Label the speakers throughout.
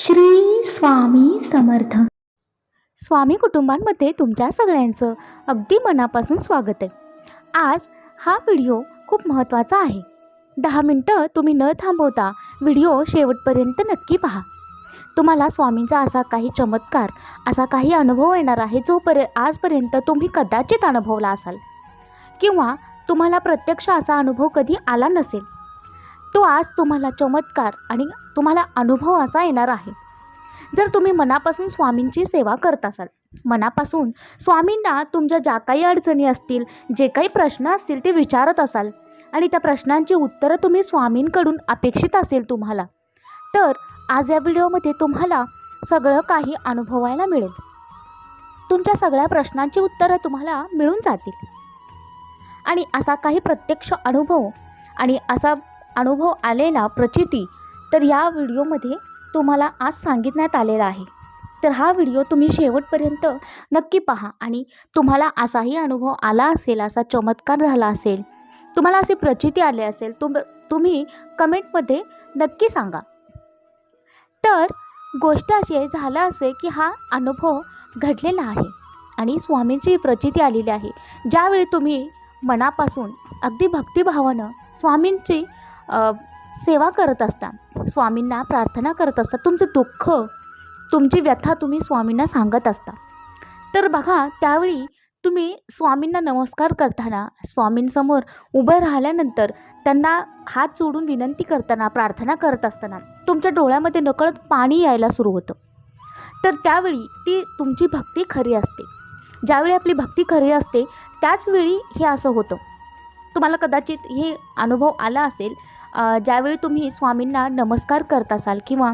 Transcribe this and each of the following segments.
Speaker 1: श्री स्वामी समर्थ.
Speaker 2: स्वामी कुटुंबांमध्ये तुमच्या सगळ्यांचं अगदी मनापासून स्वागत आहे. आज हा व्हिडिओ खूप महत्त्वाचा आहे. दहा मिनटं तुम्ही न थांबवता व्हिडिओ शेवटपर्यंत नक्की पहा. तुम्हाला स्वामींचा असा काही चमत्कार असा काही अनुभव येणार आहे जो पर आजपर्यंत तुम्ही कदाचित अनुभवला असाल. किंवा तुम्हाला प्रत्यक्ष असा अनुभव कधी आला नसेल. तो आज तुम्हाला चमत्कार आणि तुम्हाला अनुभव असा येणार आहे. जर तुम्ही मनापासून स्वामींची सेवा करत असाल मनापासून स्वामींना तुमच्या ज्या काही अडचणी असतील जे काही प्रश्न असतील ते विचारत असाल आणि त्या प्रश्नांची उत्तरं तुम्ही स्वामींकडून अपेक्षित असेल तुम्हाला तर आज या व्हिडिओमध्ये तुम्हाला सगळं काही अनुभवायला मिळेल. तुमच्या सगळ्या प्रश्नांची उत्तरं तुम्हाला मिळून जातील. आणि असा काही प्रत्यक्ष अनुभव आणि असा अनुभव आलेला प्रचिती तर या व्हिडिओमध्ये तुम्हाला आज सांगितण्यात आलेला आहे. तर हा व्हिडिओ तुम्ही शेवटपर्यंत नक्की पहा आणि तुम्हाला असाही अनुभव आला असेल असा चमत्कार झाला असेल तुम्हाला असे प्रचिती आले असेल तुम तुम्ही कमेंटमध्ये नक्की सांगा. तर गोष्ट अशी आहे झालं असे की हा अनुभव घडलेला आहे आणि स्वामींची प्रचिती आलेली आहे. ज्यावेळी तुम्ही मनापासून अगदी भक्तिभावानं स्वामींची सेवा करत असता स्वामींना प्रार्थना करत असता तुमचं दुःख तुमची व्यथा तुम्ही स्वामींना सांगत असता. तर बघा त्यावेळी तुम्ही स्वामींना नमस्कार करताना स्वामींसमोर उभं राहिल्यानंतर त्यांना हात जोडून विनंती करताना प्रार्थना करत असताना तुमच्या डोळ्यामध्ये नकळत पाणी यायला सुरू होतं. तर त्यावेळी ती तुमची भक्ती खरी असते. ज्यावेळी आपली भक्ती खरी असते त्याचवेळी हे असं होतं. तुम्हाला कदाचित हे अनुभव आला असेल ज्यावेळी तुम्ही स्वामींना नमस्कार करत असाल किंवा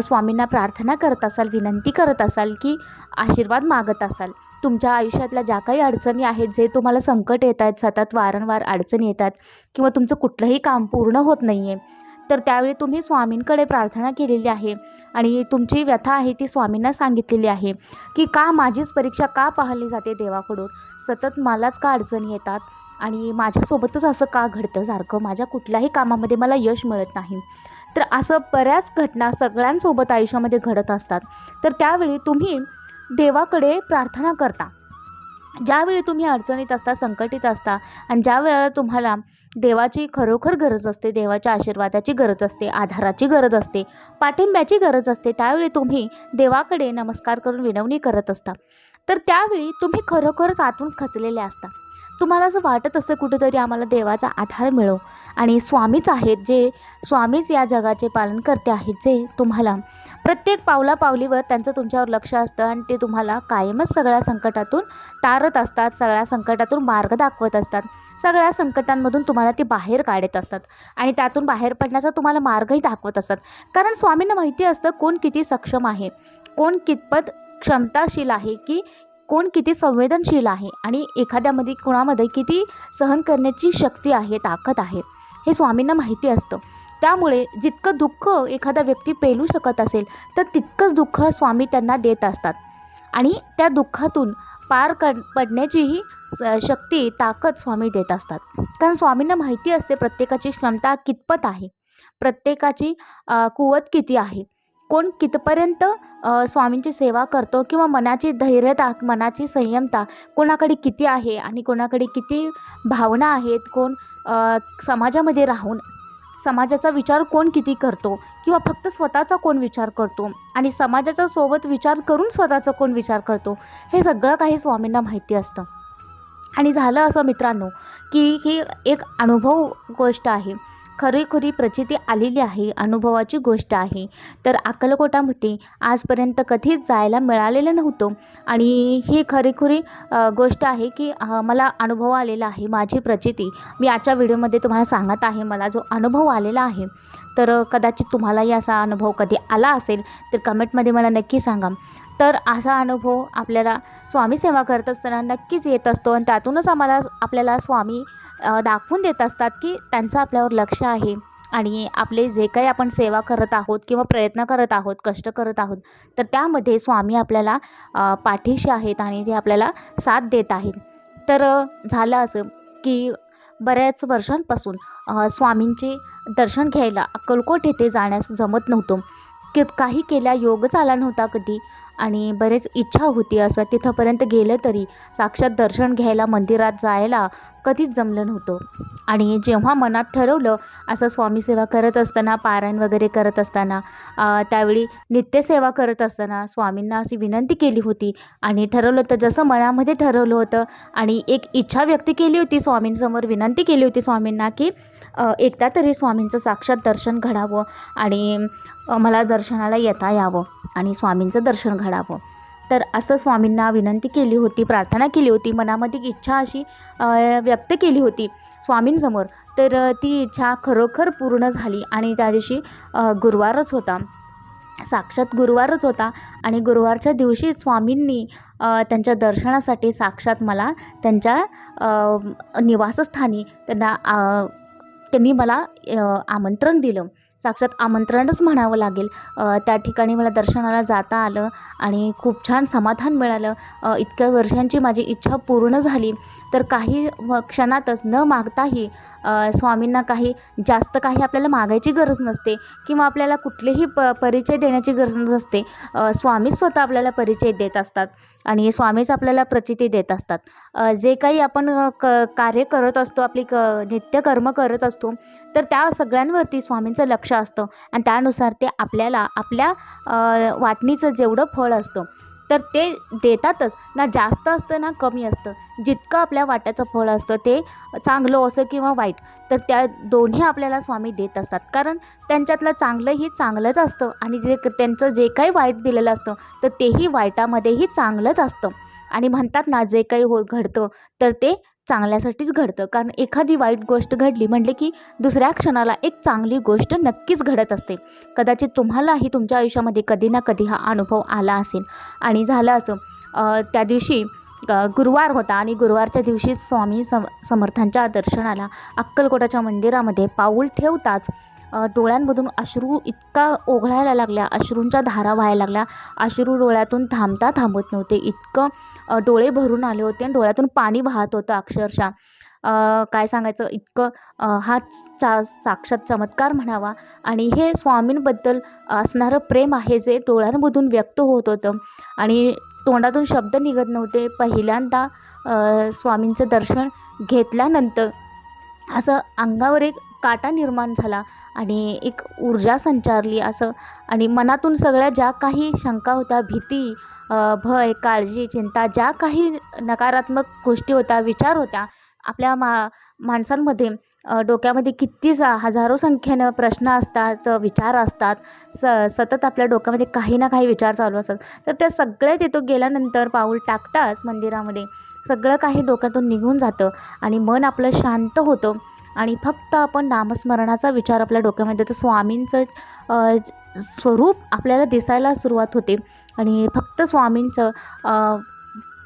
Speaker 2: स्वामींना प्रार्थना करत असाल विनंती करत असाल की आशीर्वाद मागत असाल तुमच्या आयुष्यातल्या ज्या काही अडचणी आहेत जे तुम्हाला संकट येत आहेत सतत वारंवार अडचणी येतात किंवा तुमचं कुठलंही काम पूर्ण होत नाही आहे तर त्यावेळी तुम्ही स्वामींकडे प्रार्थना केलेली आहे आणि तुमची व्यथा आहे ती स्वामींना सांगितलेली आहे की का माझीच परीक्षा का पाहिली जाते देवाकडून? सतत मलाच का अडचणी येतात? आणि माझ्यासोबतच असं का घडतं सारखं? माझ्या कुठल्याही कामामध्ये मला यश मिळत नाही. तर असं बऱ्याच घटना सगळ्यांसोबत आयुष्यामध्ये घडत असतात. तर त्यावेळी तुम्ही देवाकडे प्रार्थना करता. ज्यावेळी तुम्ही अडचणीत असता संकटीत असता आणि ज्या वेळेला तुम्हाला देवाची खरोखर गरज असते देवाच्या आशीर्वादाची गरज असते आधाराची गरज असते पाठिंब्याची गरज असते त्यावेळी तुम्ही देवाकडे नमस्कार करून विनवणी करत असता. तर त्यावेळी तुम्ही खरोखरच आतून खचलेले असता. तुम्हाला असं वाटत असतं कुठेतरी आम्हाला देवाचा आधार मिळो. आणि स्वामीच आहेत जे स्वामीच या जगाचे पालनकर्ते आहेत जे तुम्हाला. प्रत्येक पावलापावलीवर त्यांचं तुमच्यावर लक्ष असतं आणि ते तुम्हाला कायमच सगळ्या संकटातून तारत असतात सगळ्या संकटातून मार्ग दाखवत असतात. सगळ्या संकटांमधून तुम्हाला ते बाहेर काढत असतात आणि त्यातून बाहेर पडण्याचा तुम्हाला मार्गही दाखवत असतात. कारण स्वामींना माहिती असतं कोण किती सक्षम आहे. कोण कितपत क्षमताशील आहे की कोण किती संवेदनशील आहे आणि एखाद्यामध्ये कोणामध्ये किती सहन करण्याची शक्ती आहे ताकद आहे हे स्वामींना माहिती असतं. त्यामुळे जितकं दुःख एखादा व्यक्ती पेलू शकत असेल तर तितकंच दुःख स्वामी त्यांना देत असतात. आणि त्या दुःखातून पार कर पडण्याचीही स- शक्ती ताकद स्वामी देत असतात. कारण स्वामींना माहिती असते प्रत्येकाची क्षमता कितपत आहे. प्रत्येकाची कुवत किती आहे. कोण कितपर्यंत स्वामींची सेवा करतो किंवा मनाची धैर्यता मनाची संयमता कोणाकडे किती आहे आणि कोणाकडे किती भावना आहेत कोण समाजामध्ये राहून समाजाचा विचार कोण किती करतो किंवा फक्त स्वतःचा कोण विचार करतो आणि समाजाच्या सोबत विचार करून स्वतःचा कोण विचार करतो हे सगळं काही स्वामींना माहिती असतं. आणि झालं असं मित्रांनो की ही एक अनुभव गोष्ट आहे. खरीखुरी प्रचिती आलेली आहे अनुभवाची गोष्ट आहे. तर अक्कलकोटामध्ये आजपर्यंत कधीच जायला मिळालेलं नव्हतं. आणि ही खरीखुरी गोष्ट आहे की मला अनुभव आलेला आहे माझी प्रचिती. मी आजच्या व्हिडिओमध्ये तुम्हाला सांगत आहे मला जो अनुभव आलेला आहे. तर कदाचित तुम्हालाही असा अनुभव कधी आला असेल तर कमेंटमध्ये मला नक्की सांगा. तर असा अनुभव आपल्याला स्वामी सेवा करत असताना नक्कीच येत असतो आणि त्यातूनच आम्हाला आपल्याला स्वामी दाखवून देत असतात की त्यांचं आपल्यावर लक्ष आहे आणि आपले जे काही आपण सेवा करत आहोत किंवा प्रयत्न करत आहोत कष्ट करत आहोत तर त्यामध्ये स्वामी आपल्याला पाठीशी आहेत आणि ते आपल्याला साथ देत आहेत. तर झालं असं की बऱ्याच वर्षांपासून स्वामींचे दर्शन घ्यायला अक्कलकोट येथे जाण्यास जमत नव्हतं. की काही केल्या योगच आला नव्हता कधी. आणि बरेच इच्छा होती असं तिथंपर्यंत गेलं तरी साक्षात दर्शन घ्यायला मंदिरात जायला कधीच जमलं नव्हतं. आणि जेव्हा मनात ठरवलं असं स्वामी सेवा करत असताना पारायण वगैरे करत असताना त्यावेळी नित्यसेवा करत असताना स्वामींना अशी विनंती केली होती. आणि ठरवलं होतं जसं मनामध्ये ठरवलं होतं आणि एक इच्छा व्यक्त केली होती स्वामींसमोर विनंती केली होती स्वामींना की एकदा तरी स्वामींचं साक्षात दर्शन घडावं आणि मला दर्शनाला येता यावं आणि स्वामींचं दर्शन घडावं. तर असं स्वामींना विनंती केली होती प्रार्थना केली होती मनामध्ये इच्छा अशी व्यक्त केली होती स्वामींसमोर. तर ती इच्छा खरोखर पूर्ण झाली आणि त्या दिवशी गुरुवारच होता. साक्षात गुरुवारच होता आणि गुरुवारच्या दिवशी स्वामींनी त्यांच्या दर्शनासाठी साक्षात मला त्यांच्या निवासस्थानी त्यांना त्यांनी मला आमंत्रण दिलं. साक्षात आमंत्रणच म्हणावं लागेल. त्या ठिकाणी मला दर्शनाला जाता आलं आणि खूप छान समाधान मिळालं. इतक्या वर्षांची माझी इच्छा पूर्ण झाली. तर काही व क्षणातच न मागताही स्वामींना काही जास्त काही आपल्याला मागायची गरज नसते किंवा आपल्याला कुठलेही प परिचय देण्याची गरज नसते. स्वामीच स्वतः आपल्याला परिचय देत असतात आणि स्वामीच आपल्याला प्रचिती देत असतात. जे काही आपण क कार्य करत असतो आपली क नित्यकर्म करत असतो तर त्या सगळ्यांवरती स्वामींचं लक्ष असतं आणि त्यानुसार ते आपल्याला आपल्या वाटणीचं जेवढं फळ असतं तर ते देतातच. ना जास्त असतं ना कमी असतं. जितकं आपल्या वाट्याचं फळ असतं ते चांगलं असं किंवा वाईट तर त्या दोन्ही आपल्याला स्वामी देत असतात. कारण त्यांच्यातलं चांगलंही चांगलंच असतं आणि जे त्यांचं जे काही वाईट दिलेलं असतं तर तेही वाईटामध्येही चांगलंच असतं. आणि म्हणतात ना जे काही हो घडतं तर ते चांगल्यासाठीच घडतं. कारण एखादी वाईट गोष्ट घडली म्हटले की दुसऱ्या क्षणाला एक चांगली गोष्ट नक्कीच घडत असते. कदाचित तुम्हालाही तुमच्या आयुष्यामध्ये कधी ना कधी हा अनुभव आला असेल. आणि झालं असं त्या दिवशी गुरुवार होता आणि गुरुवारच्या दिवशी स्वामी सम समर्थांच्या दर्शनाला अक्कलकोटाच्या मंदिरामध्ये पाऊल ठेवताच डोळ्यांमधून अश्रू इतका ओघळायला लागल्या अश्रूंच्या धारा व्हायला लागल्या. अश्रू डोळ्यातून थांबता थांबत नव्हते. इतकं डोळे भरून आले होते आणि डोळ्यातून पाणी वाहत होतं अक्षरशः. काय सांगायचं? इतकं हा चा साक्षात चमत्कार म्हणावा. आणि हे स्वामींबद्दल असणारं प्रेम आहे जे डोळ्यांमधून व्यक्त होत होतं. आणि तोंडातून शब्द निघत नव्हते. पहिल्यांदा स्वामींचं दर्शन घेतल्यानंतर असं अंगावर एक काटा निर्माण झाला आणि एक ऊर्जा संचारली असं. आणि मनातून सगळ्या ज्या काही शंका होत्या भीती भय काळजी चिंता ज्या काही नकारात्मक गोष्टी होत्या विचार होत्या आपल्या मा माणसांमध्ये डोक्यामध्ये किती जा हजारो संख्येनं प्रश्न असतात विचार असतात स सतत आपल्या डोक्यामध्ये काही ना काही विचार चालू असतात. तर त्या सगळ्या तिथं गेल्यानंतर पाऊल टाकताच मंदिरामध्ये सगळं काही डोक्यातून निघून जातं आणि मन आपलं शांत होतं. आणि फक्त आपण नामस्मरणाचा विचार आपल्या डोक्यामध्ये तर स्वामींचं स्वरूप आपल्याला दिसायला सुरुवात होते. आणि फक्त स्वामींचं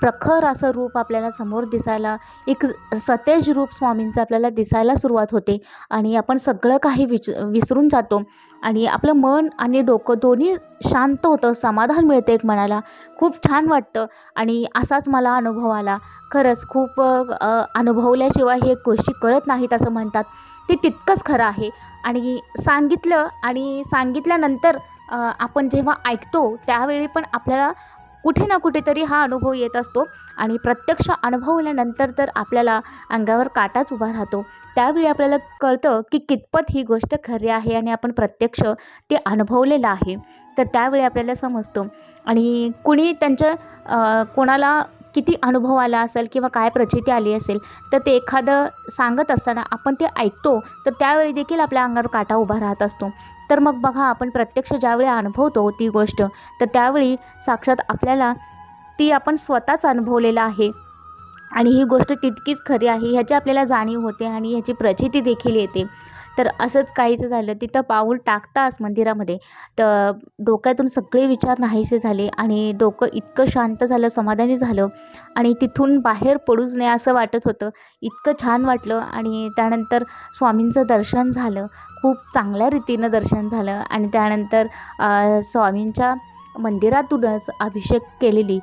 Speaker 2: प्रखर असं रूप आपल्याला समोर दिसायला एक सतेज रूप स्वामींचं आपल्याला दिसायला सुरुवात होते. आणि आपण सगळं काही विच विसरून जातो. आणि आपलं मन आणि डोकं दोन्ही शांत होतं समाधान मिळतं एक मनाला. खूप छान वाटतं. आणि असाच मला अनुभव आला. खरंच खूप अनुभवल्याशिवाय हे गोष्टी कळत नाहीत असं म्हणतात. ते तितकंच खरं आहे. आणि सांगितलं आणि सांगितल्यानंतर आपण जेव्हा ऐकतो त्यावेळी पण आपल्याला कुठे ना कुठेतरी हा अनुभव येत असतो आणि प्रत्यक्ष अनुभवल्यानंतर तर आपल्याला अंगावर काटाच उभा राहतो. त्यावेळी आपल्याला कळतं की कितपत ही गोष्ट खरी आहे आणि आपण प्रत्यक्ष ते अनुभवलेलं आहे. तर त्यावेळी आपल्याला समजतं. आणि कुणी त्यांच्या कोणाला किती अनुभव आला असेल किंवा काय प्रचिती आली असेल तर ते एखादं सांगत असताना आपण ते ऐकतो तर त्यावेळी देखील आपल्या अंगावर काटा उभा राहत असतो. तर मग बघा आपण प्रत्यक्ष ज्यावेळी अनुभवतो ती गोष्ट तर त्यावेळी साक्षात आपल्याला ती आपण स्वतःच अनुभवलेलं आहे. आणि ही गोष्ट तितकीच खरी आहे ह्याची आपल्याला जाणीव होते आणि ह्याची प्रचिती देखील येते. तर असंच काहीच झालं. तिथं पाऊल टाकताच मंदिरामध्ये. तर डोक्यातून सगळे विचार नाहीसे झाले आणि डोकं इतकं शांत झालं समाधानी झालं आणि तिथून बाहेर पडूच नये असं वाटत होतं. इतकं छान वाटलं आणि त्यानंतर स्वामींचं दर्शन झालं. खूप चांगल्या रीतीनं दर्शन झालं आणि त्यानंतर स्वामींच्या मंदिरातूनच अभिषेक केलेली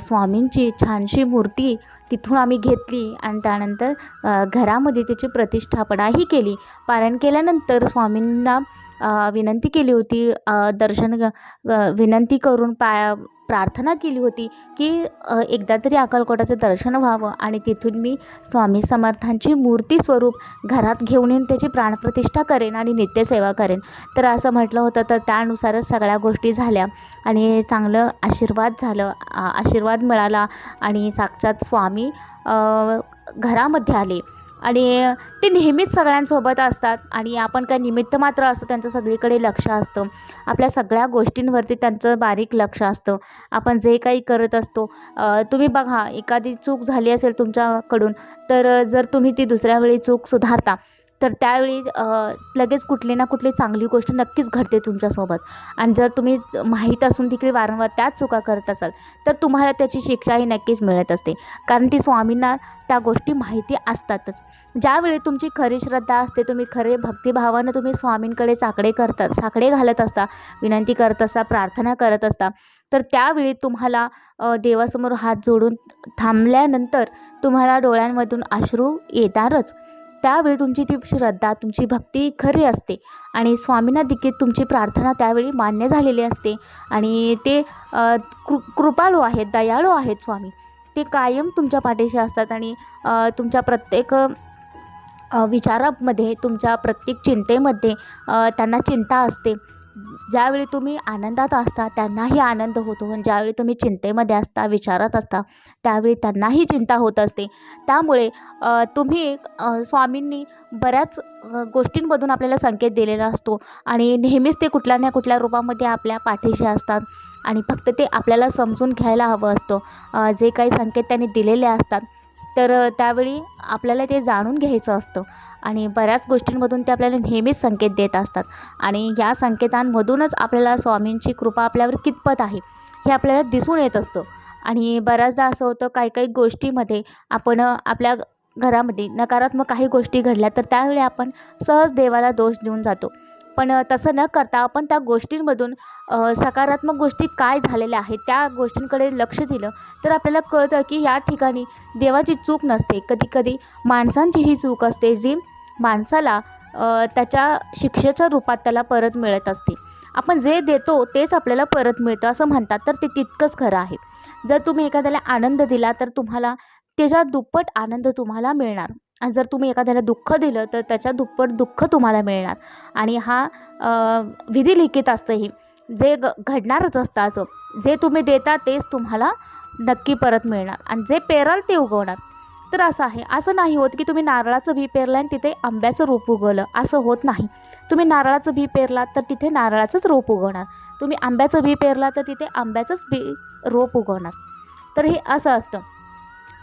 Speaker 2: स्वामींची छानशी मूर्ती तिथून आम्ही घेतली आणि त्यानंतर घरामध्ये त्याची प्रतिष्ठापनाही केली. पारायण केल्यानंतर स्वामींना विनंती केली होती दर्शन ग विनंती करून पाया प्रार्थना केली होती की एकदा तरी अक्कलकोटाचं दर्शन व्हावं आणि तिथून मी स्वामी समर्थांची मूर्ती स्वरूप घरात घेऊन येऊन त्याची प्राणप्रतिष्ठा करेन आणि नित्यसेवा करेन. तर असं म्हटलं होतं. तर त्यानुसारच सगळ्या गोष्टी झाल्या आणि चांगलं आशीर्वाद झालं. आशीर्वाद मिळाला आणि साक्षात स्वामी घरामध्ये आले. आणि ते नेहमीच सगळ्यांसोबत असतात आणि आपण काय निमित्त मात्र असतो त्यांचं सगळीकडे लक्ष असतं. आपल्या सगळ्या गोष्टींवरती त्यांचं बारीक लक्ष असतं. आपण जे काही करत असतो तुम्ही बघा एखादी चूक झाली असेल तुमच्याकडून तर जर तुम्ही ती दुसऱ्या वेळी चूक सुधारता तर त्यावेळी लगेच कुठली ना कुठली चांगली गोष्ट नक्कीच घडते तुमच्यासोबत. आणि जर तुम्ही माहीत असून देखील वारंवार त्याच चुका करत असाल तर तुम्हाला त्याची शिक्षाही नक्कीच मिळत असते. कारण ती स्वामींना त्या गोष्टी माहिती असतातच. ज्यावेळी तुमची खरी श्रद्धा असते तुम्ही खरे भक्तिभावानं तुम्ही स्वामींकडे साकडे करतात साकडे घालत असता विनंती करत असता प्रार्थना करत असता तर त्यावेळी तुम्हाला देवासमोर हात जोडून थांबल्यानंतर तुम्हाला डोळ्यांमधून अश्रू येणारच त्यावेळी तुमची ती श्रद्धा तुमची भक्ती खरी असते. आणि स्वामींना देखील तुमची प्रार्थना त्यावेळी मान्य झालेली असते. आणि ते कृ कृपाळू आहेत दयाळू आहेत स्वामी. ते कायम तुमच्या पाठीशी असतात आणि तुमच्या प्रत्येक विचारामध्ये तुमच्या प्रत्येक चिंतेमध्ये त्यांना चिंता असते. ज्यावेळी तुम्ही आनंदात असता त्यांनाही आनंद होतो. आणि ज्यावेळी तुम्ही चिंतेमध्ये असता विचारात असता त्यावेळी त्यांनाही चिंता होत असते. त्यामुळे तुम्ही स्वामींनी बऱ्याच गोष्टींमधून आपल्याला संकेत दिलेला असतो. आणि नेहमीच ते कुठल्या ना कुठल्या रूपामध्ये आपल्या पाठीशी असतात. आणि फक्त ते आपल्याला समजून घ्यायला हवं असतं. जे काही संकेत त्यांनी दिलेले असतात तर त्यावेळी आपल्याला ते जाणून घ्यायचं असतं आणि बऱ्याच गोष्टींमधून ते आपल्याला नेहमीच संकेत देत असतात आणि या संकेतांमधूनच आपल्याला स्वामींची कृपा आपल्यावर कितपत आहे हे आपल्याला दिसून येत असतं. आणि बऱ्याचदा असं होतं काही काही गोष्टीमध्ये आपण आपल्या घरामध्ये नकारात्मक काही गोष्टी घडल्या तर त्यावेळी आपण सहज देवाला दोष देऊन जातो. पण तसं न करता आपण त्या गोष्टींमधून सकारात्मक गोष्टी काय झालेल्या आहेत त्या गोष्टींकडे लक्ष दिलं तर आपल्याला कळतं की या ठिकाणी देवाची चूक नसते. कधी कधी माणसांची ही चूक असते जी माणसाला त्याच्या शिक्षेच्या रूपात त्याला परत मिळत असते. आपण जे देतो तेच आपल्याला परत मिळतं असं म्हणतात तर ते तितकंच खरं आहे. जर तुम्ही एखाद्याला आनंद दिला तर तुम्हाला त्याचा दुप्पट आनंद तुम्हाला मिळणार. जर तुम्ही एखाद्याला दुःख दिलं तर त्याच्या दुप्पट दुःख तुम्हाला मिळणार. आणि हा अ, विधिलिखित असतं ही. जे ग घडणारच असतं असं. जे तुम्ही देता तेच तुम्हाला नक्की परत मिळणार. आणि जे पेराल ते उगवणार तर असं आहे. असं नाही होत की तुम्ही नारळाचं बी पेरलं आणि तिथे आंब्याचं रोप उगवलं. असं होत नाही. तुम्ही नारळाचं बी पेरलात तर तिथे नारळाचंच रोप उगवणार. तुम्ही आंब्याचं बी पेरला तर तिथे आंब्याचंच बी रोप उगवणार. तर हे असं असतं.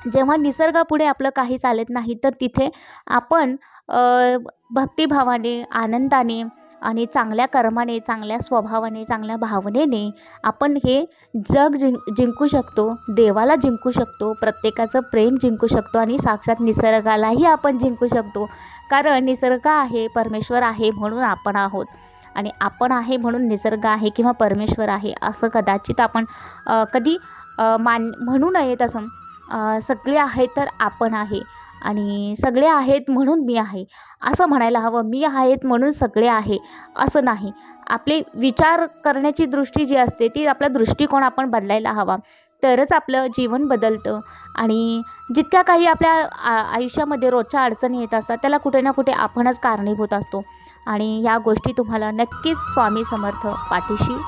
Speaker 2: जेव्हा निसर्गापुढे आपलं काही चालत नाही तर तिथे आपण भक्तिभावाने आनंदाने आणि चांगल्या कर्माने चांगल्या स्वभावाने चांगल्या भावनेने आपण हे जग जिंक जिंकू शकतो देवाला जिंकू शकतो प्रत्येकाचं प्रेम जिंकू शकतो आणि साक्षात निसर्गालाही आपण जिंकू शकतो. कारण निसर्ग आहे परमेश्वर आहे म्हणून आपण आहोत. आणि आपण आहे म्हणून निसर्ग आहे किंवा परमेश्वर आहे असं कदाचित आपण कधी मान म्हणू नये तसं सगळे आहे तर आपण आहे आणि सगळे आहेत म्हणून मी आहे. असं म्हणायला हवं मी आहेत म्हणून सगळे आहे असं नाही. आपले विचार करण्याची दृष्टी जी असते ती आपला दृष्टिकोन आपण बदलायला हवा. तरच आपलं जीवन बदलतं आणि जितक्या काही आपल्या आ आयुष्यामध्ये रोजच्या अडचणी येत असतात त्याला कुठे ना कुठे आपणच कारणीभूत असतो. आणि या गोष्टी तुम्हाला नक्कीच स्वामी समर्थ पाठीशी